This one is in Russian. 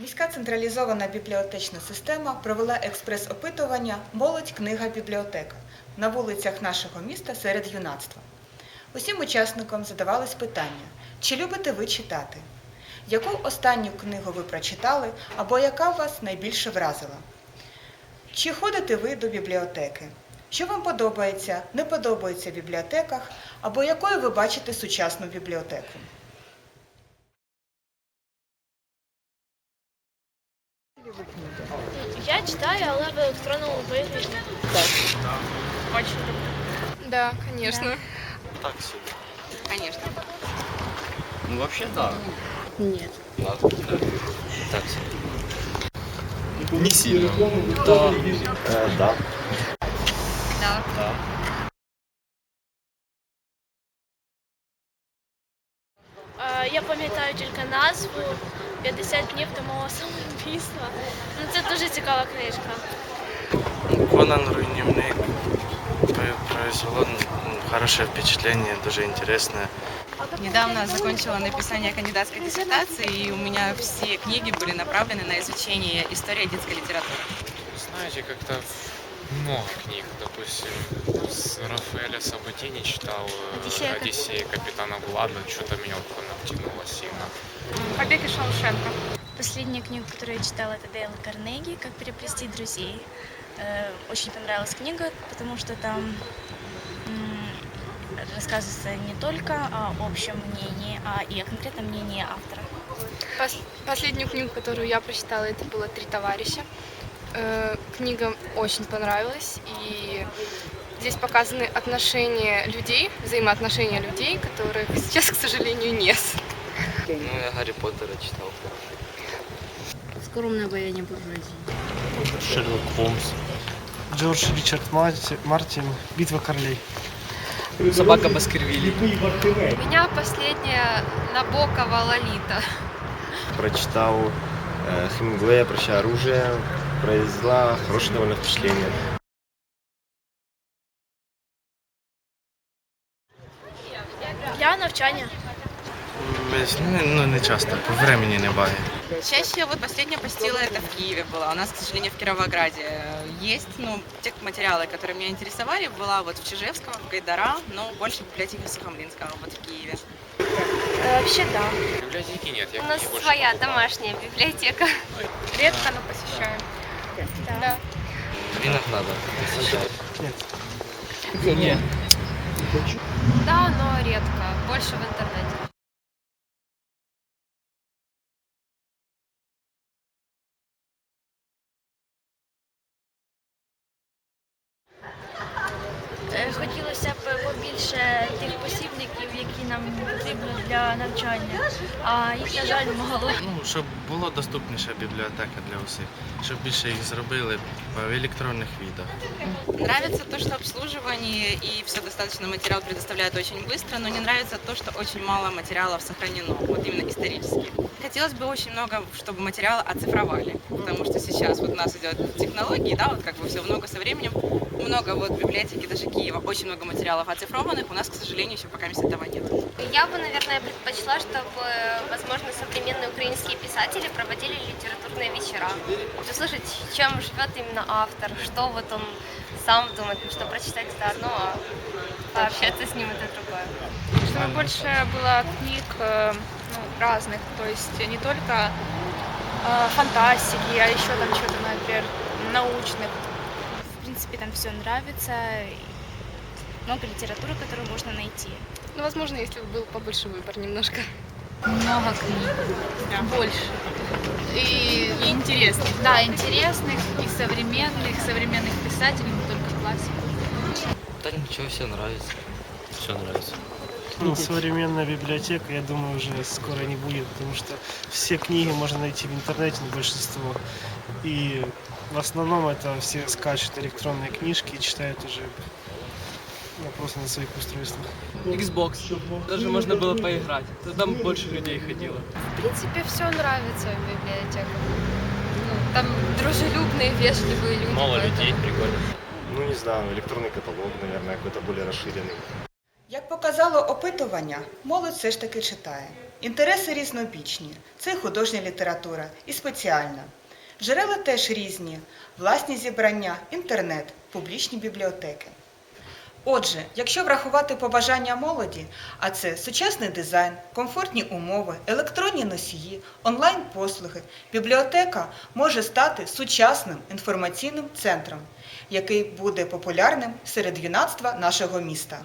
Міська централізована бібліотечна система провела експрес-опитування Молодь книга бібліотека на вулицях нашого міста серед юнацтва. Усім учасникам задавались питання: чи любите ви читати? Яку останню книгу ви прочитали або яка вас найбільше вразила? Чи ходите ви до бібліотеки? Що вам подобається, не подобається в бібліотеках, або якою ви бачите сучасну бібліотеку? Я читаю, але в електронному вигляді. Очень люблю. Да, конечно. Так себе. Конечно. Ну вообще да. Нет. Ладно, да. Так себе. Не сильно. Э, да. Да. Да. Е, Я пам'ятаю тільки назву 50 днів до мого самоубійства. Ну, це дуже цікава книжка. Конан Руйнівник произвело ну, хорошее впечатление, дуже интересное. Недавно закончила написание кандидатской диссертации, и у меня все книги были направлены на изучение истории детской литературы. Знаете, как-то много книг, допустим, с Рафаэля Сабатини читал э, Одиссея Кап- Одиссея капитана Блада, что-то меня вот втянуло сильно. Побег из Шаушенко. Последнюю книгу, которую я читала, это Дейла Карнеги «Как приобрести друзей». Э, Очень понравилась книга, потому что там рассказывается не только о общем мнении, а и о конкретном мнении автора. Пос- Последнюю книгу, которую я прочитала, это было «Три товарища». Э, Книга очень понравилась, и здесь показаны отношения людей, взаимоотношения людей, которых сейчас, к сожалению, нет. Ну, я Гарри Поттера читал. Скромне воєння буржуазії. Шерлок Холмс. Джордж Ричард Марти- Мартин «Битва королей». Собака Баскервилли. У меня последняя Набокова «Лолита». Прочитал э, Хемингуэя «Прощай оружие». Произвела хорошее довольно впечатление. Навчання. Ну, не часто, времени не буває. Чаще вот последняя посетила это в Киеве была. У нас, к сожалению, в Кировограде есть, ну, те материалы, которые меня интересовали, была вот в Чижевском, в Гайдара, но больше в библиотеке Сухомлинского, вот в Киеве. Вообще, да. Библиотеки нет, я У нас своя домашняя библиотека. Редко, но посещаем. Да. Иногда, да. Посещаю. Нет. Да, но редко. Больше в интернете. Е, Хотілося б побільше тих посібників, які нам потрібні для навчання, а їх, на жаль, мало. Ну, щоб було доступніша бібліотека для усіх, щоб більше їх зробили в електронних відах. Нравится то, что обслуживание и все достаточно материал предоставляют очень быстро, но не нравится то, что очень мало материалов сохранено, вот именно исторически. Хотелось бы очень много, чтобы материалы оцифровали, потому что сейчас вот у нас идет технологии, да, вот как бы все много со временем, много вот в библиотеке даже Киева, очень много материалов оцифрованных, у нас, к сожалению, еще пока этого нет. Я бы, наверное, предпочла, чтобы, возможно, современные украинские писатели проводили литературные вечера. Услышать, чем живет именно автор, что вот он сам думает, что прочитать это одно, а пообщаться с ним это другое. Чтобы больше было книг э, ну, разных, то есть не только э, фантастики, а еще там что-то, например, научных. В принципе, там все нравится, много литературы, которую можно найти. Ну, возможно, если бы был побольше выбор немножко. Много книг, больше. И, интересных. Да, интересных и современных, современных писателей, не только классиков. Да ничего, все нравится. Все нравится. Ну, современная библиотека, я думаю, уже скоро не будет, потому что все книги можно найти в интернете, ну, большинство. И в основном это все скачут электронные книжки и читают уже ну, просто на своих устройствах. Xbox. Даже можно было поиграть. Тогда больше людей ходило. В принципе, все нравится в библиотеках. Ну, там дружелюбные, вежливые люди. Мало поэтому- людей, прикольно. Ну, не знаю, электронный каталог, наверное, какой-то более расширенный. Як показало опитування, молодь все ж таки читає. Інтереси різнобічні. Це художня література і спеціальна. Джерела теж різні, власні зібрання, інтернет, публічні бібліотеки. Отже, якщо врахувати побажання молоді, а це сучасний дизайн, комфортні умови, електронні носії, онлайн-послуги, бібліотека може стати сучасним інформаційним центром, який буде популярним серед юнацтва нашого міста.